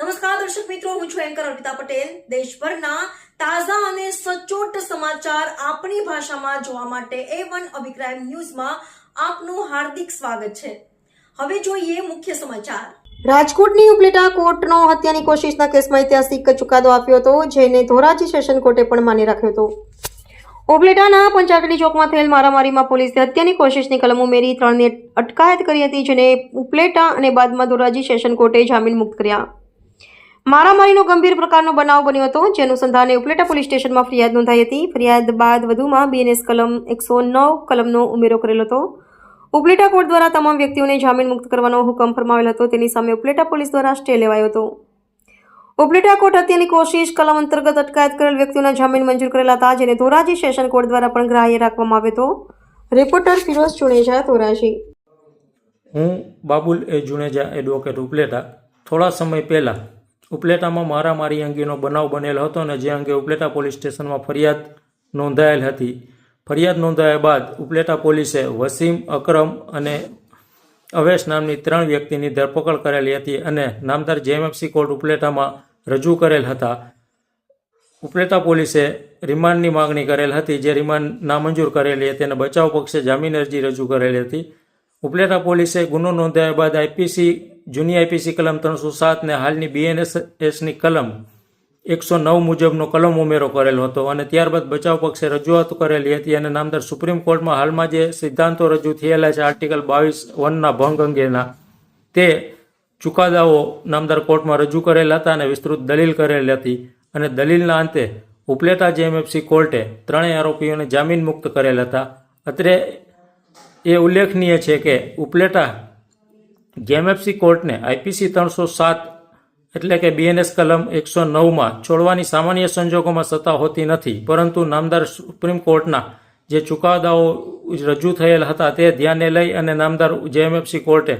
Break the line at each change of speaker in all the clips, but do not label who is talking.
નમસ્કાર, દર્શક મિત્રો, હું છું એન્કર અર્પિતા પટેલ. દેશભરના તાજા અને સચોટ સમાચાર આપણી ભાષામાં જોવા માટે એ વન અભિક્રાઇમ ન્યૂઝમાં આપનું હાર્દિક સ્વાગત છે. હવે જોઈએ મુખ્ય સમાચાર. રાજકોટની ઉપલેટા કોર્ટનો હત્યાની કોશિશના કેસમાં ઐતિહાસિક ચુકાદો આપ્યો હતો, જેને ધોરાજી સેશન કોર્ટે પણ માની રાખ્યો હતો. ઓબલેટાના પંચાટલી ચોકમાં થયેલ મારામારીમાં પોલીસે હત્યાની કોશિશની કલમ ઉમેરી ત્રણની અટકાયત કરી હતી, જેને ઉપલેટા અને બાદમાં ધોરાજી સેશન કોર્ટે જામીન મુક્ત કર્યા. મારામારીનો ગંભીર પ્રકારનો બનાવ બન્યો હતો, જે અનુસંધાને ઉપલેટા પોલીસ સ્ટેશનમાં ફરિયાદ નોંધાઈ હતી. ફરિયાદ બાદ વધુમાં બીએનએસ કલમ એકસો નવ કલમનો ઉમેરો કરેલો હતો. ઉપલેટા કોર્ટ દ્વારા તમામ વ્યક્તિઓને જામીન મુક્ત કરવાનો હુકમ ફરમાવેલ હતો. તેની સામે ઉપલેટા પોલીસ દ્વારા સ્ટે લેવાયો હતો. ઉપલેટા કોર્ટ હત્યાની કોશિશ કલમ અંતર્ગત અટકાયત કરેલ વ્યક્તિઓના જામીન મંજૂર કરેલા હતા, જેને ધોરાજી સેશન કોર્ટ દ્વારા પણ ગ્રાહ્ય રાખવામાં આવ્યો હતો. રિપોર્ટર ફિરોઝ જુણેજા ધોરાજી.
હું બાબુલ એ જુનેજા એડવોકેટ ઉપલેટા. થોડા સમય પહેલાં ઉપલેટામાં મારામારી અંગેનો બનાવ બનેલો હતો અને જે અંગે ઉપલેટા પોલીસ સ્ટેશનમાં ફરિયાદ નોંધાયેલ હતી. ફરિયાદ નોંધાયા બાદ ઉપલેટા પોલીસે વસીમ, અકરમ અને અવેશ નામની ત્રણ વ્યક્તિની ધરપકડ કરેલી હતી અને નામદાર જેએમએફસી કોર્ટ ઉપલેટામાં રજૂ કરેલ હતા. ઉપલેટા પોલીસે રિમાન્ડની માગણી કરેલ હતી, જે રિમાન્ડ નામંજૂર કરેલી હતી અને બચાવ પક્ષે જામીન અરજી રજૂ કરેલી હતી. ઉપલેટા પોલીસે ગુનો નોંધાયા બાદ આઈપીસી જૂની આઈપીસી કલમ ત્રણસો સાત ને હાલની બીએનએસએસની કલમ એકસો નવ મુજબનો કલમ ઉમેરો કરેલો હતો અને ત્યારબાદ બચાવ પક્ષે રજૂઆત કરેલી હતી અને નામદાર સુપ્રીમ કોર્ટમાં હાલમાં જે સિદ્ધાંતો રજૂ થયેલા છે, આર્ટિકલ બાવીસ વનના ભંગ અંગેના, તે ચુકાદાઓ નામદાર કોર્ટમાં રજૂ કરેલા હતા અને વિસ્તૃત દલીલ કરેલી હતી અને દલીલના અંતે ઉપલેટા જેએમએફસી કોર્ટે ત્રણેય આરોપીઓને જામીન મુક્ત કરેલ હતા. અત્રે એ ઉલ્લેખનીય છે કે ઉપલેટા જેએમએફસી કોર્ટને આઈપીસી ત્રણસો સાત એટલે કે બીએનએસ કલમ એકસો નવમાં છોડવાની સામાન્ય સંજોગોમાં સત્તા હોતી નથી, પરંતુ નામદાર સુપ્રીમ કોર્ટના જે ચુકાદાઓ રજૂ થયેલ હતા તે ધ્યાને લઈ અને નામદાર જેએમએફસી કોર્ટે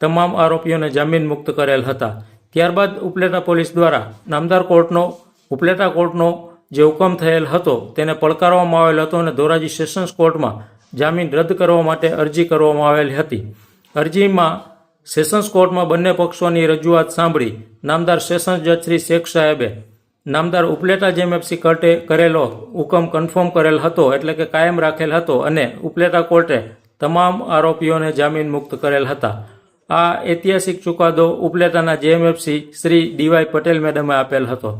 તમામ આરોપીઓને જામીન મુક્ત કરેલ હતા. ત્યારબાદ ઉપલેટા પોલીસ દ્વારા નામદાર કોર્ટનો, ઉપલેટા કોર્ટનો જે હુકમ થયેલ હતો તેને પડકારવામાં આવેલ હતો અને ધોરાજી સેશન્સ કોર્ટમાં જામીન રદ કરવા માટે અરજી કરવામાં આવેલી હતી. અરજીમાં સેશન્સ કોર્ટમાં બંને પક્ષોની રજૂઆત સાંભળી નામદાર સેશન્સ જજ શ્રી શેખ સાહેબે નામદાર ઉપલેટા જેમએફસી કોર્ટે કરેલો હુકમ કન્ફર્મ કરેલ હતો, એટલે કે કાયમ રાખેલ હતો અને ઉપલેટા કોર્ટે તમામ આરોપીઓને જામીન મુક્ત કરેલ હતા. આ ઐતિહાસિક ચુકાદો ઉપલેટાના જેએમએફસી શ્રી ડીવાય પટેલ મેડમે આપેલ હતો.